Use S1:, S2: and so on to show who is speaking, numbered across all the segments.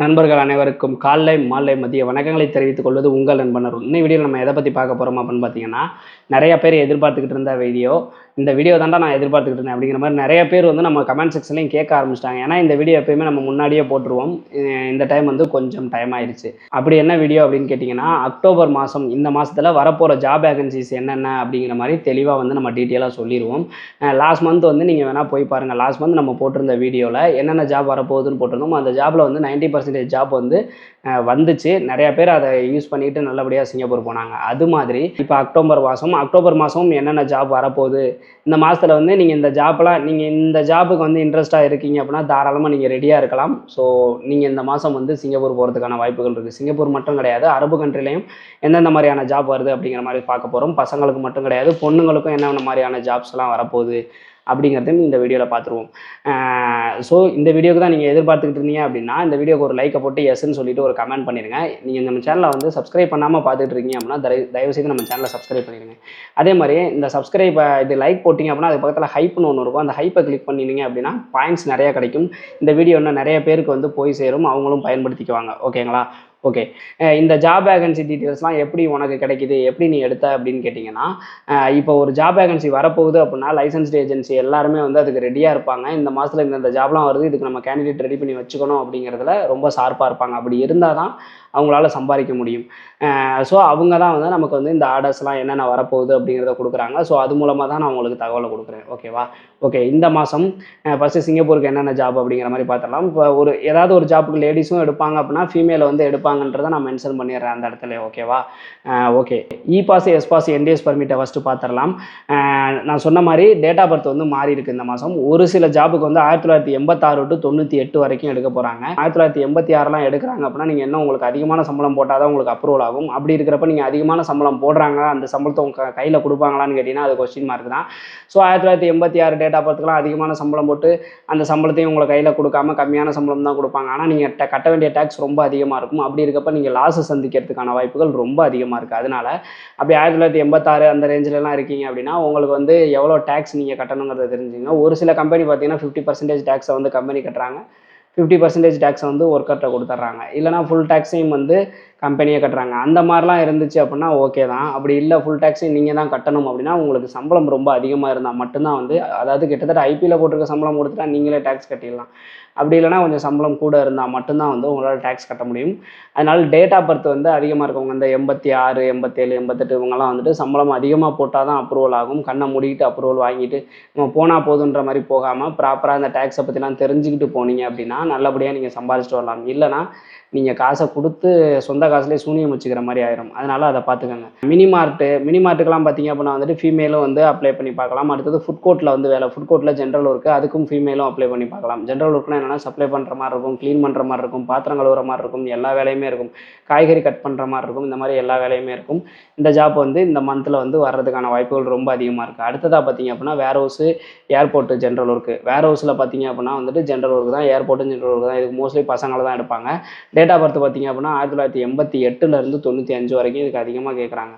S1: நண்பர்கள் அனைவருக்கும் காலை மாலை மதிய வணக்கங்களை தெரிவித்துக் கொள்வது உங்கள் நண்பன் அருண் இந்த வீடியோ நம்ம எதை பற்றி பார்க்க போகிறோம் அப்படின்னு பார்த்தீங்கன்னா நிறைய பேர் எதிர்பார்த்துக்கிட்டு இருந்த வீடியோ இந்த வீடியோ தாண்டா நான் எதிர்பார்த்துக்கிட்டு இருந்தேன் அப்படிங்கிற மாதிரி நிறைய பேர் வந்து நம்ம கமெண்ட் செக்ஷன்லையும் கேட்க ஆரம்பிச்சிட்டாங்க. ஏன்னா இந்த வீடியோ எப்பயுமே நம்ம முன்னாடியே போட்டுருவோம். இந்த டைம் வந்து கொஞ்சம் டைம் ஆயிடுச்சு அப்படி என்ன வீடியோ அப்படின்னு கேட்டிங்கன்னா அக்டோபர் மாதம் இந்த மாதத்தில் வரப்போகிற ஜாப் வேகன்சிஸ் என்னென்ன அப்படிங்கிற மாதிரி தெளிவாக வந்து நம்ம டீட்டெயிலாக சொல்லிடுவோம் லாஸ்ட் மந்த் வந்து நீங்கள் வேணால் போய் பாருங்கள் லாஸ்ட் மந்த் நம்ம போட்டிருந்த வீடியோவில் என்னென்ன ஜாப் வரப்போகுதுன்னு போட்டிருந்தோம் அந்த ஜாப்பில் வந்து 90% பர்சன்டேஜ் ஜாப் வந்து வந்துச்சு. நிறைய பேர் அதை யூஸ் பண்ணிட்டு நல்லபடியாக சிங்கப்பூர் போனாங்க. அது மாதிரி இப்போ அக்டோபர் மாதம் அக்டோபர் மாதம் என்னென்ன ஜாப் வரப்போகுது? இந்த மாதத்தில் வந்து நீங்கள் இந்த ஜாப்லாம் நீங்கள் இந்த ஜாப்புக்கு வந்து இன்ட்ரெஸ்ட்டாக இருக்கீங்க அப்படின்னா தாராளமாக நீங்கள் ரெடியாக இருக்கலாம். ஸோ நீங்கள் இந்த மாதம் வந்து சிங்கப்பூர் போகிறதுக்கான வாய்ப்புகள் இருக்குது சிங்கப்பூர் மட்டும் கிடையாது அரபு கண்ட்ரிலையும் எந்தெந்த மாதிரியான ஜாப் வருது அப்படிங்கிற மாதிரி பார்க்க போகிறோம் பசங்களுக்கு மட்டும் கிடையாது பொண்ணுங்களுக்கும் என்னென்ன மாதிரியான ஜாப்ஸ்லாம் வரப்போகுது? அப்படிங்கிறதையும் இந்த வீடியோவில் பார்த்துருவோம். ஸோ இந்த வீடியோக்கு தான் நீங்கள் எதிர்பார்த்துக்கிட்டு இருந்தீங்க அப்படின்னா இந்த வீடியோக்கு ஒரு லைக்கை போட்டு எஸ்ன்னு சொல்லிட்டு ஒரு கமெண்ட் பண்ணிடுங்க நீங்கள் நம்ம சேனலை வந்து சப்ஸ்கிரைப் பண்ணாமல் பார்த்துட்டு இருக்கீங்க அப்படின்னா தயவு செய்து நம்ம சேனலை சப்ஸ்கிரைப் பண்ணிடுங்க அதே மாதிரி இந்த சப்ஸ்கிரைப் இது லைக் போட்டிங்க அப்படின்னா அது பக்கத்தில் ஹைப்னு ஒன்று இருக்கும். அந்த ஹைப்பை கிளிக் பண்ணிட்டீங்க அப்படின்னா பாயிண்ட்ஸ் நிறையா கிடைக்கும். இந்த வீடியோ இன்னும் நிறைய பேருக்கு வந்து போய் சேரும். அவங்களும் பயன்படுத்திக்குவாங்க. ஓகேங்களா ஓகே இந்த ஜாப் வேகன்சி டீட்டெயில்ஸ்லாம் எப்படி உனக்கு கிடைக்குது? எப்படி நீ எடுத்த? அப்படின்னு கேட்டிங்கன்னா இப்போ ஒரு ஜாப் வேகன்சி வரப்போகுது அப்படின்னா லைசன்ஸ்டு ஏஜென்சி எல்லாருமே வந்து அதுக்கு ரெடியாக இருப்பாங்க. இந்த மாதத்தில் இந்த ஜாப்லாம் வருது இதுக்கு நம்ம கேண்டிடேட் ரெடி பண்ணி வச்சுக்கணும் அப்படிங்கிறதுல ரொம்ப ஷார்ப்பாக இருப்பாங்க. அப்படி இருந்தால் தான் அவங்களால சம்பாதிக்க முடியும். ஸோ அவங்க தான் வந்து நமக்கு வந்து இந்த ஆர்டர்ஸ்லாம் என்னென்ன வரப்போகுது அப்படிங்கிறத கொடுக்குறாங்க. ஸோ அது மூலமாக தான் நான் உங்களுக்கு தகவலை கொடுக்குறேன். ஓகேவா ஓகே இந்த மாதம் ஃபஸ்ட்டு சிங்கப்பூருக்கு என்னென்ன ஜாப் அப்படிங்கிற மாதிரி பார்த்துடலாம் இப்போ ஒரு ஏதாவது ஒரு ஜாப்புக்கு லேடிஸும் எடுப்பாங்க அப்படின்னா ஃபீமேலை வந்து எடுப்பாங்கன்றதை நான் மென்ஷன் பண்ணிடுறேன் அந்த இடத்துல. ஓகேவா okay E pass S pass NTS பர்மிட்டை first பார்த்துடலாம் நான் சொன்ன மாதிரி டேட் ஆஃப் பர்த் வந்து மாறி இருக்கு இந்த மாதம் ஒரு சில ஜாபுக்கு வந்து ஆயிரத்தி தொள்ளாயிரத்தி எண்பத்தாறு டு தொண்ணூற்றி எட்டு வரைக்கும் எடுக்க போகிறாங்க ஆயிரத்தி தொள்ளாயிரத்தி எண்பத்தி ஆறுலாம் எடுக்கிறாங்க அப்படின்னா நீங்கள் என்ன உங்களுக்கு அதிகமான சம்பளம் போட்டால் தான் உங்களுக்கு அப்ரூவல் ஆகும். அப்படி இருக்கிறப்ப நீங்கள் அதிகமான சம்பளம் போடுறாங்க அந்த சம்பளத்தை உங்கள் கையில் கொடுப்பாங்களான்னு கேட்டிங்கன்னா அது கொஸ்டின் மார்க் தான். ஸோ ஆயிரத்தி தொள்ளாயிரத்தி எண்பத்தி ஆறு டேட் ஆஃப் அதிகமான சம்பளம் போட்டு அந்த சம்பளத்தையும் உங்களை கையில் கொடுக்காம கம்மியான சம்பளம் தான் கொடுப்பாங்க. ஆனால் நீங்கள் கட்ட வேண்டிய டேக்ஸ் ரொம்ப அதிகமாக இருக்கும். அப்படி இருக்கப்ப நீங்கள் லாஸை சந்திக்கிறதுக்கான வாய்ப்புகள் ரொம்ப அதிகமாக இருக்குது அதனால் அப்படி ஆயிரத்தி தொள்ளாயிரத்தி எண்பத்தாறு அந்த ரேஞ்சிலலாம் இருக்கீங்க அப்படின்னா உங்களுக்கு வந்து எவ்வளோ டேக்ஸ் நீங்கள் கட்டணுங்கிறத தெரிஞ்சுங்க ஒரு சில கம்பெனி பார்த்தீங்கன்னா ஃபிஃப்டி பர்சன்டேஜ் டேக்ஸை வந்து கம்பெனி கட்டுறாங்க. ஃபிஃப்டி பர்சன்டேஜ் டேக்ஸை வந்து ஒர்க்கர்கிட்ட கொடுத்துட்றாங்க. இல்லைனா ஃபுல் டேக்ஸையும் வந்து கம்பெனியே கட்டுறாங்க. அந்த மாதிரிலாம் இருந்துச்சு அப்படின்னா ஓகே தான். அப்படி இல்லை ஃபுல் டேக்ஸையும் நீங்கள் தான் கட்டணும் அப்படின்னா உங்களுக்கு சம்பளம் ரொம்ப அதிகமாக இருந்தால் மட்டும்தான் வந்து அதாவது கிட்டத்தட்ட ஐபியில் போட்டிருக்க சம்பளம் கொடுத்துட்டா நீங்களே டேக்ஸ் கட்டிடலாம். அப்படி இல்லைனா கொஞ்சம் சம்பளம் கூட இருந்தால் மட்டும்தான் வந்து உங்களால் டேக்ஸ் கட்ட முடியும். அதனால் டேட் ஆஃப் பர்த் வந்து அதிகமாக இருக்கவங்க இந்த எண்பத்தி ஆறு எண்பத்தேழு எண்பத்தெட்டு இவங்கெல்லாம் வந்துட்டு சம்பளம் அதிகமாக போட்டால் தான் அப்ரூவல் ஆகும். கண்ணை மூடிக்கிட்டு அப்ரூவல் வாங்கிட்டு நம்ம போனால் போதுன்ற மாதிரி போகாமல் ப்ராப்பராக அந்த டேக்ஸை பற்றிலாம் தெரிஞ்சுக்கிட்டு போனீங்க அப்படின்னா நல்லபடியாக நீங்கள் சம்பாதிச்சிட்டு வரலாம். இல்லைனா நீங்கள் காசை கொடுத்து சொந்த காசுலேயே சூனியம் வச்சுக்கிற மாதிரி ஆயிரும். அதனால் அதை பார்த்துக்கோங்க. மினி மார்ட்டு மினி மார்ட்டுக்கெல்லாம் பார்த்தீங்க அப்படின்னா வந்துட்டு ஃபீமேலும் வந்து அப்ளை பண்ணி பார்க்கலாம். அடுத்தது ஃபுட் கோர்ட்டில் வந்து வேலை. ஃபுட் கோர்ட்டில் ஜென்ரல் ஒர்க்கு அதுக்கும் ஃபீமேலும் அப்ளை பண்ணி பார்க்கலாம். ஜென்ரல் ஒர்க்னா என்னென்னா சப்ளை பண்ணுற மாதிரி இருக்கும் க்ளீன் பண்ணுற மாதிரி இருக்கும் பாத்திரம் கழுவுற மாதிரி இருக்கும் எல்லா வேலையுமே இருக்கும். காய்கறி கட் பண்ணுற மாதிரி இருக்கும். இந்த மாதிரி எல்லா வேலையுமே இருக்கும். இந்த ஜாப் வந்து இந்த மந்தில் வந்து வர்றதுக்கான வாய்ப்புகள் ரொம்ப அதிகமாக இருக்குது அடுத்ததாக பார்த்தீங்க அப்படின்னா warehouse airport general work வேர் ஹவுஸில் பார்த்தீங்க அப்படின்னா வந்துட்டு ஜென்ரல் ஒர்க் தான் ஏர்போர்ட்டும் தெரிஞ்சுட்டு தான். இதுக்கு மோஸ்ட்லி பசங்களை தான் எடுப்பாங்க. டேட் ஆஃப் பர்த் பார்த்தீங்க அப்படின்னா ஆயிரத்தி தொள்ளாயிரத்தி எண்பத்தி எட்டுலேருந்து தொண்ணூற்றி அஞ்சு வரைக்கும் இதுக்கு அதிகமாக கேட்குறாங்க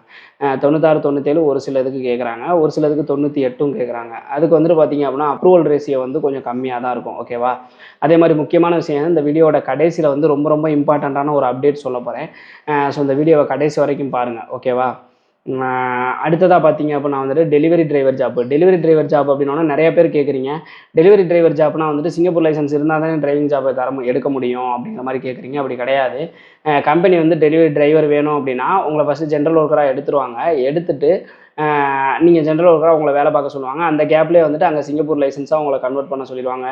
S1: தொண்ணூத்தாறு தொண்ணூத்தேழு ஒரு சில இதுக்கு கேட்குறாங்க ஒரு சில இதுக்கு தொண்ணூற்றி எட்டும் கேட்குறாங்க அதுக்கு வந்துட்டு பார்த்தீங்க அப்படின்னா அப்ரூவல் ரேஷியோ வந்து கொஞ்சம் கம்மியாக தான் இருக்கும். ஓகேவா அதே மாதிரி முக்கியமான விஷயம் இந்த வீடியோட கடைசியில் வந்து ரொம்ப ரொம்ப இம்பார்ட்டண்ட்டான ஒரு அப்டேட் சொல்ல போகிறேன் ஸோ இந்த வீடியோவை கடைசி வரைக்கும் பாருங்கள் ஓகேவா அடுத்ததாக பார்த்தீங்க அப்படின்னா வந்துட்டு delivery driver job delivery driver job அப்படின்னா நிறைய பேர் கேட்குறீங்க டெலிவரி டிரைவர் ஜாப்னா வந்துட்டு சிங்கப்பூர் லைசன்ஸ் இருந்தால் தானே டிரைவிங் ஜாப் தர எடுக்க முடியும் அப்படிங்கிற மாதிரி கேட்குறீங்க அப்படி கிடையாது. கம்பெனி வந்து டெலிவரி டிரைவர் வேணும் அப்படின்னா உங்களை ஃபஸ்ட்டு ஜென்ரல் ஒர்க்கராக எடுத்துருவாங்க. எடுத்துட்டு நீங்கள் ஜென்ரல் ஒர்க்கராக உங்களை வேலை பார்க்க சொல்லுவாங்க. அந்த கேப்லேயே வந்துட்டு அங்கே சிங்கப்பூர் லைசன்ஸாக உங்களை கன்வெர்ட் பண்ண சொல்லிடுவாங்க.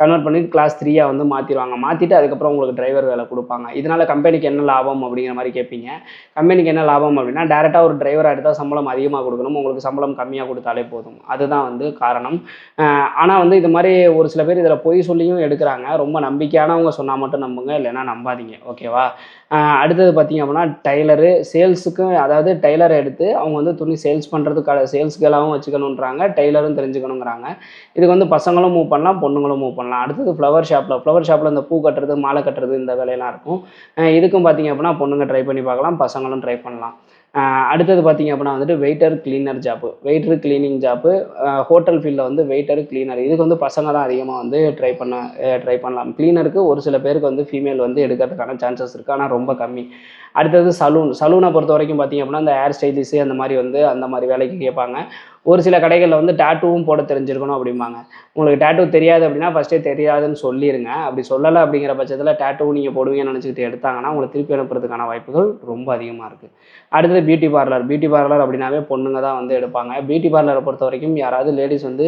S1: கன்வெர்ட் பண்ணி கிளாஸ் த்ரீயாக வந்து மாற்றிடுவாங்க மாற்றிட்டு அதுக்கப்புறம் உங்களுக்கு டிரைவர் வேலை கொடுப்பாங்க. இதனால கம்பெனிக்கு என்ன லாபம் அப்படிங்கிற மாதிரி கேட்பீங்க. கம்பெனிக்கு என்ன லாபம் அப்படின்னா டேரெக்டாக ஒரு டிரைவராக எடுத்தால் சம்பளம் அதிகமாக கொடுக்கணும். உங்களுக்கு சம்பளம் கம்மியாக கொடுத்தாலே போதும். அதுதான் வந்து காரணம். ஆனால் வந்து இது மாதிரி ஒரு சில பேர் இதில் பொய் சொல்லியும் எடுக்கிறாங்க. ரொம்ப நம்பிக்கையானவங்க சொன்னால் மட்டும் நம்புங்க இல்லைன்னா நம்பாதீங்க. ஓகேவா அடுத்தது பார்த்தீங்க அப்படின்னா டைலரு சேல்ஸுக்கு அதாவது டைலரை எடுத்து அவங்க வந்து துணி சேல்ஸ் பண்ணுறதுக்கான சேல்ஸ் கேலாகவும் வச்சுக்கணுன்றாங்க டெய்லரும் தெரிஞ்சுக்கணுங்கிறாங்க. இதுக்கு வந்து பசங்களும் மூவ் பண்ணலாம் பொண்ணுங்களும் மூவ் பண்ணலாம். அடுத்தது ஃப்ளவர் ஷாப்பில் ஃப்ளவர் ஷாப்பில் இந்த பூ கட்டுறது மாலை கட்டுறது இந்த வேலையெல்லாம் இருக்கும். இதுக்கும் பார்த்தீங்க அப்படின்னா பொண்ணுங்க ட்ரை பண்ணி பார்க்கலாம் பசங்களும் ட்ரை பண்ணலாம். அடுத்தது பார்த்தீங்க அப்படின்னா வந்துட்டு waiter cleaner job waiter cleaning job hotel ஃபீல்டில் வந்து வெயிட்டர் கிளீனர் இதுக்கு வந்து பசங்க தான் அதிகமாக வந்து ட்ரை பண்ண ட்ரை பண்ணலாம். கிளீனருக்கு ஒரு சில பேருக்கு வந்து ஃபீமேல் வந்து எடுக்கிறதுக்கான சான்சஸ் இருக்குது ஆனால் ரொம்ப கம்மி. அடுத்தது சலூன் சலூனை பொறுத்த வரைக்கும் பார்த்தீங்க அப்படின்னா அந்த ஹேர் ஸ்டைலிஸு அந்த மாதிரி வந்து அந்த மாதிரி வேலைக்கு கேட்பாங்க ஒரு சில கடைகளில் வந்து டேட்டூவும் போட தெரிஞ்சிருக்கணும் அப்படிம்பாங்க. உங்களுக்கு டேட்டூ தெரியாது அப்படின்னா ஃபஸ்ட்டே தெரியாதுன்னு சொல்லிடுங்க அப்படி சொல்லலை அப்படிங்கிற பட்சத்தில் டேட்டூ நீங்கள் போடுவீங்கன்னு நினச்சிக்கிட்டு எடுத்தாங்கன்னா உங்களை திருப்பி அனுப்புறதுக்கான வாய்ப்புகள் ரொம்ப அதிகமாக இருக்குது அடுத்தது பியூட்டி பார்லர் பியூட்டி பார்லர் அப்படின்னாவே பொண்ணுங்க தான் வந்து எடுப்பாங்க. பியூட்டி பார்லரை பொறுத்த வரைக்கும் யாராவது லேடிஸ் வந்து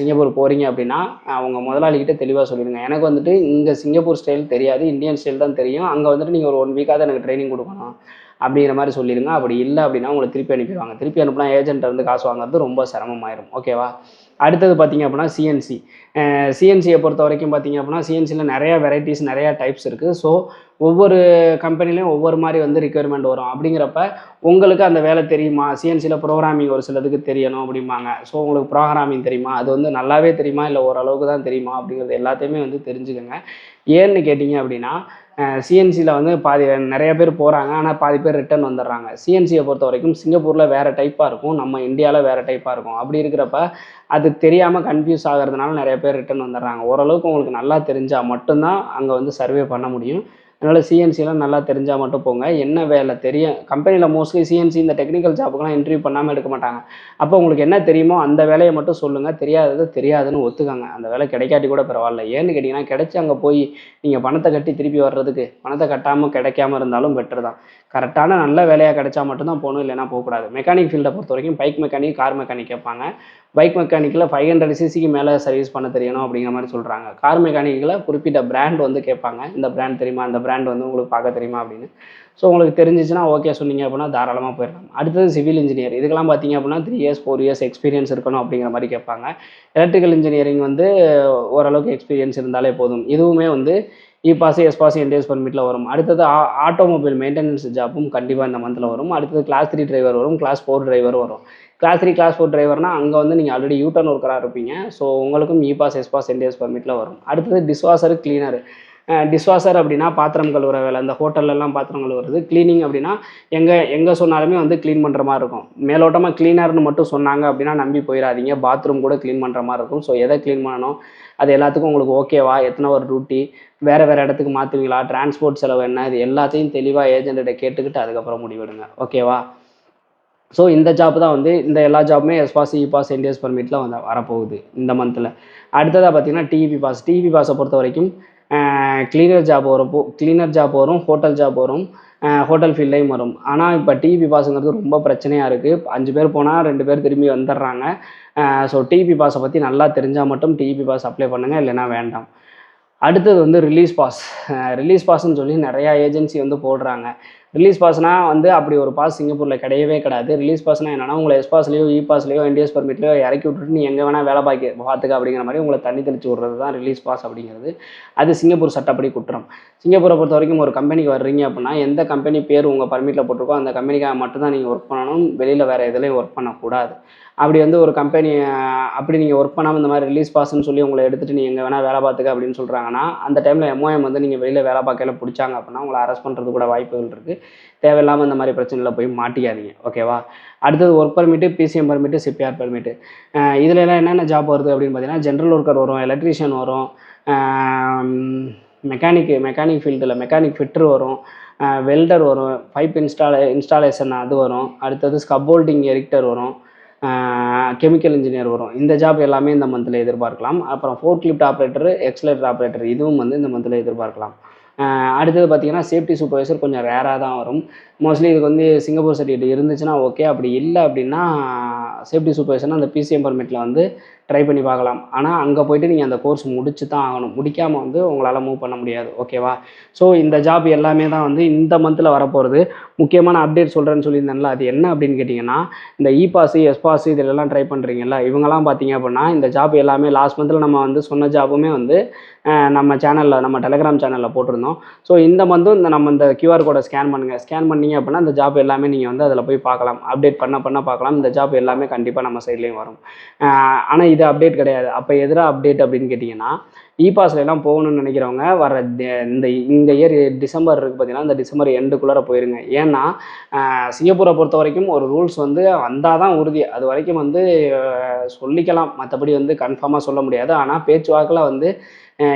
S1: சிங்கப்பூர் போகிறீங்க அப்படின்னா அவங்க முதலாளிகிட்ட தெளிவாக சொல்லிடுங்க. எனக்கு வந்துட்டு இங்கே சிங்கப்பூர் ஸ்டைல் தெரியாது இந்தியன் ஸ்டைல் தான் தெரியும். அங்கே வந்துட்டு நீங்கள் ஒரு ஒன் வீக்காவது எனக்கு ட்ரைனிங் கொடுக்கணும். அப்படிங்கிற மாதிரி சொல்லிடுங்க. அப்படி இல்லை அப்படின்னா உங்களை திருப்பி அனுப்பிடுவாங்க. திருப்பி அனுப்புனா ஏஜென்ட் இருந்து காசு வாங்குறது ரொம்ப சிரமமாயிரும். ஓகேவா அடுத்தது பார்த்தீங்க அப்படின்னா சிஎன்சி சிஎன்சியை பொறுத்த வரைக்கும் பார்த்தீங்க அப்படின்னா சிஎன்சியில் நிறைய வெரைட்டிஸ் நிறையா டைப்ஸ் இருக்குது ஸோ ஒவ்வொரு கம்பெனிலையும் ஒவ்வொரு மாதிரி வந்து ரிக்குயர்மெண்ட் வரும். அப்படிங்கிறப்ப உங்களுக்கு அந்த வேலை தெரியுமா? சிஎன்சியில் ப்ரோக்ராமிங் ஒரு சிலதுக்கு தெரியணும் அப்படிம்பாங்க. ஸோ உங்களுக்கு ப்ரோக்ராமிங் தெரியுமா? அது வந்து நல்லாவே தெரியுமா? இல்லை ஓரளவுக்கு தான் தெரியுமா? அப்படிங்கிறது எல்லாத்தையுமே வந்து தெரிஞ்சுக்கோங்க. ஏன்னு கேட்டிங்க அப்படின்னா சிஎன்சியில் வந்து பாதி நிறைய பேர் போகிறாங்க ஆனால் பாதி பேர் ரிட்டர்ன் வந்துடுறாங்க. சிஎன்சியை பொறுத்த வரைக்கும் சிங்கப்பூரில் வேறு டைப்பாக இருக்கும். நம்ம இந்தியாவில் வேறு டைப்பாக இருக்கும். அப்படி இருக்கிறப்ப அது தெரியாமல் கன்ஃபியூஸ் ஆகிறதுனால நிறைய பேர் ரிட்டர்ன் வந்துடுறாங்க. ஓரளவுக்கு உங்களுக்கு நல்லா தெரிஞ்சால் மட்டும்தான் அங்கே வந்து சர்வே பண்ண முடியும். அதனால் சிஎன்சிலாம் நல்லா தெரிஞ்சால் மட்டும் போங்க. என்ன வேலை? தெரியும் கம்பெனியில் மோஸ்ட்லி சிஎன்சி இந்த டெக்னிக்கல் ஜாப்புக்கெலாம் இன்டர்வியூ பண்ணாமல் எடுக்க மாட்டாங்க. அப்போ உங்களுக்கு என்ன தெரியுமோ அந்த வேலையை மட்டும் சொல்லுங்கள் தெரியாதது தெரியாதுன்னு ஒத்துக்கங்க. அந்த வேலை கிடைக்காட்டி கூட பரவாயில்ல. ஏன்னு கேட்டிங்கன்னா கிடைச்சி அங்கே போய் நீங்கள் பணத்தை கட்டி திருப்பி வர்றதுக்கு பணத்தை கட்டாமல் கிடைக்காம இருந்தாலும் பெட்டர் தான். கரெக்டான நல்ல வேலையாக கிடைச்சா மட்டும்தான் போகணும் இல்லைன்னா போகக்கூடாது. மெக்கானிக் ஃபீல்டை பொறுத்த வரைக்கும் பைக் மெக்கானிக் கார் மெக்கானிக் கேட்பாங்க. பைக் மெக்கானிக்கில் ஃபைவ் ஹண்ட்ரட் சிசிக்கு மேலே சர்வீஸ் பண்ண தெரியணும் அப்படிங்கிற மாதிரி சொல்கிறாங்க கார் மெக்கானிக்கில் குறிப்பிட்ட பிராண்ட் வந்து கேட்பாங்க. இந்த பிராண்ட் தெரியுமா? அந்த பிராண்ட் வந்து உங்களுக்கு பார்க்க தெரியுமா அப்படின்னு. ஸோ உங்களுக்கு தெரிஞ்சிச்சுன்னா ஓகே சொன்னீங்க அப்படின்னா தாராளமாக போயிடலாம். அடுத்தது சிவில் இன்ஜினியர் இதுக்கெல்லாம் பார்த்தீங்க அப்படின்னா three years four years experience இருக்கணும் அப்படிங்கிற மாதிரி கேட்பாங்க. எலக்ட்ரிக்கல் இன்ஜினியரிங் வந்து ஓரளவுக்கு எக்ஸ்பீரியன்ஸ் இருந்தாலே போதும். இதுவுமே வந்து E pass S pass NTS பர்மிட்டில் வரும். அடுத்தது ஆ- ஆட்டோமொபைல் மெயின்டெனன்ஸ் ஜாப்பும் கண்டிப்பாக இந்த மந்தில் வரும். அடுத்தது கிளாஸ் த்ரீ டிரைவர் வரும் கிளாஸ் ஃபோர் டிரைவர் வரும். கிளாஸ் த்ரீ கிளாஸ் ஃபோர் டிரைவர்னால் அங்கே வந்து நீங்கள் ஆல்ரெடி யூட்டர்ன் ஒர்க்கராக இருப்பீங்க. ஸோ உங்களுக்கும் E pass S pass NTS பர்மிட்டில் வரும். அடுத்தது டிஸ்வாசர் கிளீனர் டிஷ்வாஷர் அப்படின்னா பாத்திரம் கழுவுற வேலை. இந்த ஹோட்டல்லலாம் பாத்திரம் கழுவுறது. க்ளீனிங் அப்படின்னா எங்கே எங்கே சொன்னாலுமே வந்து க்ளீன் பண்ணுற மாதிரி இருக்கும். மேலோட்டமாக க்ளீனர்னு மட்டும் சொன்னாங்க அப்படின்னா நம்பி போயிடாதீங்க பாத்ரூம் கூட க்ளீன் பண்ணுற மாதிரி இருக்கும். ஸோ எதை க்ளீன் பண்ணணும்? அது எல்லாத்துக்கும் உங்களுக்கு ஓகேவா எத்தனை ஒரு டியூட்டி வேறு வேறு இடத்துக்கு மாற்றுவீங்களா டிரான்ஸ்போர்ட் செலவு என்ன? இது எல்லாத்தையும் தெளிவாக ஏஜென்ட்டை கேட்டுக்கிட்டு அதுக்கப்புறம் முடிவெடுங்க. ஓகேவா ஸோ இந்த ஜாப் தான் வந்து இந்த எல்லா ஜாப்புமே S pass E pass NTS பர்மிட்டில் வந்து வரப்போகுது இந்த மந்தில் அடுத்ததாக பார்த்தீங்கன்னா டிவி பாஸ் டிவி பாஸை பொறுத்த வரைக்கும் கிளீனர் ஜாப் வரப்போ கிளீனர் ஜாப் வரும் ஹோட்டல் ஜாப் வரும் ஹோட்டல் ஃபீல்ட்லேயும் வரும். ஆனால் இப்போ டிபி பாஸுங்கிறது ரொம்ப பிரச்சனையாக இருக்குது அஞ்சு பேர் போனால் ரெண்டு பேர் திரும்பி வந்துடுறாங்க ஸோ டிபி பாஸை பற்றி நல்லா தெரிஞ்சால் மட்டும் டிபி பாஸ் அப்ளை பண்ணுங்கள் இல்லைன்னா வேண்டாம். அடுத்தது வந்து ரிலீஸ் பாஸ் ரிலீஸ் பாஸ்ன்னு சொல்லி நிறையா ஏஜென்சி வந்து போடுறாங்க. ரிலீஸ் பாஸ்னால் வந்து அப்படி ஒரு பாஸ் சிங்கப்பூரில் கிடையவே கிடையாது. ரிலீஸ் பாஸ்னால் என்னன்னா உங்களை எஸ் பாஸ்லேயோ இ பாஸ்லேயோ என்டிஎஸ் பர்மிட்லையோ இறக்கி விட்டுட்டு நீ எங்கே வேணால் வேலை பார்க்க பார்த்துக்க அப்படிங்கிற மாதிரி உங்களை தண்ணி தெளிச்சு விடுறது தான் ரிலீஸ் பாஸ் அப்படிங்கிறது. அது சிங்கப்பூர் சட்டப்படி குற்றம். சிங்கப்பூரை பொறுத்த வரைக்கும் ஒரு கம்பெனிக்கு வர்றீங்க அப்படின்னா எந்த கம்பெனி பேர் உங்கள் பர்மிட்டில் போட்டிருக்கோ அந்த கம்பெனிக்காக மட்டும்தான் நீங்கள் ஒர்க் பண்ணணும். வெளியில் வேறு எதுலேயும் ஒர்க் பண்ணக்கூடாது. அப்படி வந்து ஒரு கம்பெனி அப்படி நீங்கள் ஒர்க் பண்ணாமல் இந்த மாதிரி ரிலீஸ் பாஸ்ன்னு சொல்லி உங்களை எடுத்துகிட்டு நீ எங்கே வேணால் வேலை பார்த்துக்க அப்படின்னு சொல்கிறாங்கன்னா அந்த டைமில் எம்ஓஎம் வந்து நீங்கள் வெளியில் வேலை பார்க்கல பிடிச்சாங்க அப்படின்னா உங்களை அரெஸ்ட் பண்ணுறது கூட வாய்ப்புகள் இருக்குது தேவையில்லாமல் இந்த மாதிரி பிரச்சனையில் போய் மாட்டிக்காதீங்க ஓகேவா அடுத்தது work permit PCM permit CPR permit இதில் எல்லாம் என்னென்ன ஜாப் வருது அப்படின்னு பார்த்தீங்கன்னா ஜென்ரல் ஒர்க்கர் வரும் எலக்ட்ரீஷியன் வரும் மெக்கானிக் மெக்கானிக் ஃபீல்டில் மெக்கானிக் ஃபிட்டர் வரும் வெல்டர் வரும் பைப் இன்ஸ்டாலே இன்ஸ்டாலேஷன் அது வரும். அடுத்தது ஸ்கப்போல்டிங் எரிக்டர் வரும் கெமிக்கல் இன்ஜினியர் வரும். இந்த ஜாப் எல்லாமே இந்த மந்தில் எதிர்பார்க்கலாம். அப்புறம் forklift operator escalator operator இதுவும் வந்து இந்த மந்தில் எதிர்பார்க்கலாம். அடுத்தது பார்த்தீங்கன்னா சேஃப்டி சூப்பர்வைசர் கொஞ்சம் ரேராக தான் வரும். மோஸ்ட்லி இதுக்கு வந்து சிங்கப்பூர் சர்டிஃபிகேட் இருந்துச்சுன்னா ஓகே அப்படி இல்லை அப்படின்னா சேஃப்டி சூப்பர்வைசர்னா அந்த பிசிஎம் பர்மிட்டில் வந்து ட்ரை பண்ணி பார்க்கலாம். ஆனால் அங்கே போயிட்டு நீங்கள் அந்த கோர்ஸ் முடிச்சு தான் ஆகணும். முடிக்காமல் வந்து உங்களால் மூவ் பண்ண முடியாது. ஓகேவா ஸோ இந்த ஜாப் எல்லாமே தான் வந்து இந்த மந்தில் வரப்போகிறது முக்கியமான அப்டேட் சொல்கிறேன்னு சொல்லியிருந்தேன்ல அது என்ன அப்படின்னு கேட்டிங்கன்னா இந்த இ பாஸ் எஸ் பாஸ் இதிலெல்லாம் ட்ரை பண்ணுறீங்கல்ல இவங்கெல்லாம் பார்த்தீங்க அப்படின்னா இந்த ஜாப் எல்லாமே லாஸ்ட் மந்தில் நம்ம வந்து சொன்ன ஜாப்புமே வந்து நம்ம சேனலில் நம்ம டெலகிராம் சேனலில் போட்டிருந்தோம். ஸோ இந்த மந்தும் இந்த நம்ம இந்த கியூஆர் கோடை ஸ்கேன் பண்ணுங்கள் ஸ்கேன் பண்ணீங்க அப்படின்னா இந்த ஜாப் எல்லாமே நீங்கள் வந்து அதில் போய் பார்க்கலாம். அப்டேட் பண்ண பண்ண பார்க்கலாம். இந்த ஜாப் எல்லாமே கண்டிப்பாக நம்ம சைட்லேயும் வரும். ஆனால் இது அப்டேட் கிடையாது. அப்போ எதிராக அப்டேட் அப்படின்னு கேட்டிங்கன்னா இ பாஸ்ல எல்லாம் போகணும்னு நினைக்கிறவங்க வர இந்த இந்த இயர் டிசம்பர் இருக்குது பார்த்தீங்கன்னா இந்த டிசம்பர் எண்டுக்குள்ளார போயிருங்க. ஏன்னா சிங்கப்பூரை பொறுத்த வரைக்கும் ஒரு ரூல்ஸ் வந்து வந்தால் தான் உறுதி. அது வரைக்கும் வந்து சொல்லிக்கலாம். மற்றபடி வந்து கன்ஃபார்மாக சொல்ல முடியாது. ஆனால் பேச்சுவாக்கில் வந்து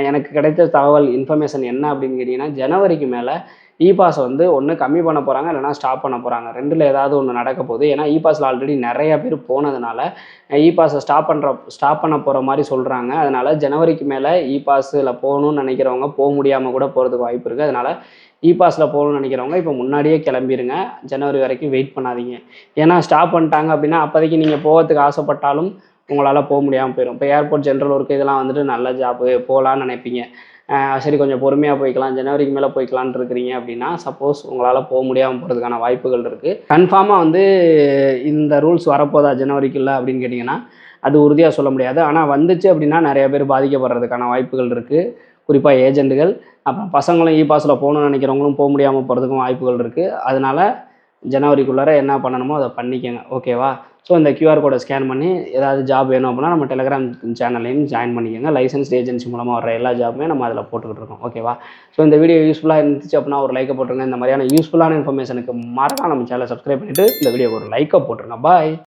S1: எனக்கு கிடைத்த தகவல் இன்ஃபர்மேஷன் என்ன அப்படின்னு கேட்டிங்கன்னா ஜனவரிக்கு மேலே இ பாஸ் வந்து ஒன்று கம்மி பண்ண போகிறாங்க இல்லைனா ஸ்டாப் பண்ண போகிறாங்க ரெண்டில் ஏதாவது ஒன்று நடக்க போகுது. ஏன்னா இ பாஸில் ஆல்ரெடி நிறைய பேர் போனதுனால இ பாஸை ஸ்டாப் பண்ணுற ஸ்டாப் பண்ண போகிற மாதிரி சொல்கிறாங்க அதனால் ஜனவரிக்கு மேலே இ பாஸில் போகணும்னு நினைக்கிறவங்க போக முடியாமல் கூட போகிறதுக்கு வாய்ப்பு இருக்குது அதனால் இ பாஸில் போகணும்னு நினைக்கிறவங்க இப்போ முன்னாடியே கிளம்பிடுங்க ஜனவரி வரைக்கும் வெயிட் பண்ணாதீங்க. ஏன்னா ஸ்டாப் பண்ணிட்டாங்க அப்படின்னா அப்போதைக்கு நீங்கள் போகிறதுக்கு ஆசைப்பட்டாலும் உங்களால் போக முடியாமல் போயிடும் இப்போ ஏர்போர்ட் ஜென்ரல் ஒர்க்கு இதெல்லாம் வந்துட்டு நல்ல ஜாப்பு போகலான்னு நினைப்பீங்க. சரி கொஞ்சம் பொறுமையாக போய்க்கலாம். ஜனவரிக்கு மேலே போய்க்கலான்னு இருக்கிறீங்க அப்படின்னா சப்போஸ் உங்களால் போக முடியாமல் போகிறதுக்கான வாய்ப்புகள் இருக்குது கன்ஃபார்மாக வந்து இந்த ரூல்ஸ் வரப்போதா? ஜனவரிக்குள்ள அப்படின்னு கேட்டிங்கன்னா அது உறுதியாக சொல்ல முடியாது. ஆனால் வந்துச்சு அப்படின்னா நிறைய பேர் பாதிக்கப்படுறதுக்கான வாய்ப்புகள் இருக்குது குறிப்பாக ஏஜென்ட்டுகள் அப்புறம் பசங்களும் இ பாஸில் போகணும்னு நினைக்கிறவங்களும் போக முடியாமல் போகிறதுக்கும் வாய்ப்புகள் இருக்குது அதனால் ஜனவரிக்குள்ளார என்ன பண்ணணுமோ அதை பண்ணிக்கோங்க. ஓகேவா ஸோ இந்த கியூஆர் கோடை ஸ்கேன் பண்ணி ஏதாவது ஜாப் வேணும் அப்படின்னா நம்ம டெலிகிராம் சேனல்லையும் ஜாயின் பண்ணிக்கோங்க. லைசன்ஸ் ஏஜென்சி மூலமாக வர எல்லா ஜாப்புமே நம்ம அதில் போட்டுக்கிட்டு இருக்கோம். ஓகேவா ஸோ இந்த வீடியோ யூஸ்ஃபுல்லாக இருந்துச்சு அப்படின்னா ஒரு லைக்கை போட்டுருங்க. இந்த மாதிரியான யூஸ்ஃபுல்லான இன்ஃபர்மேஷனுக்கு மறக்காம நம்ம சேனலை சப்ஸ்கிரைப் பண்ணிவிட்டு இந்த வீடியோக்கு ஒரு லைக்கை போட்டுருங்க. பாய்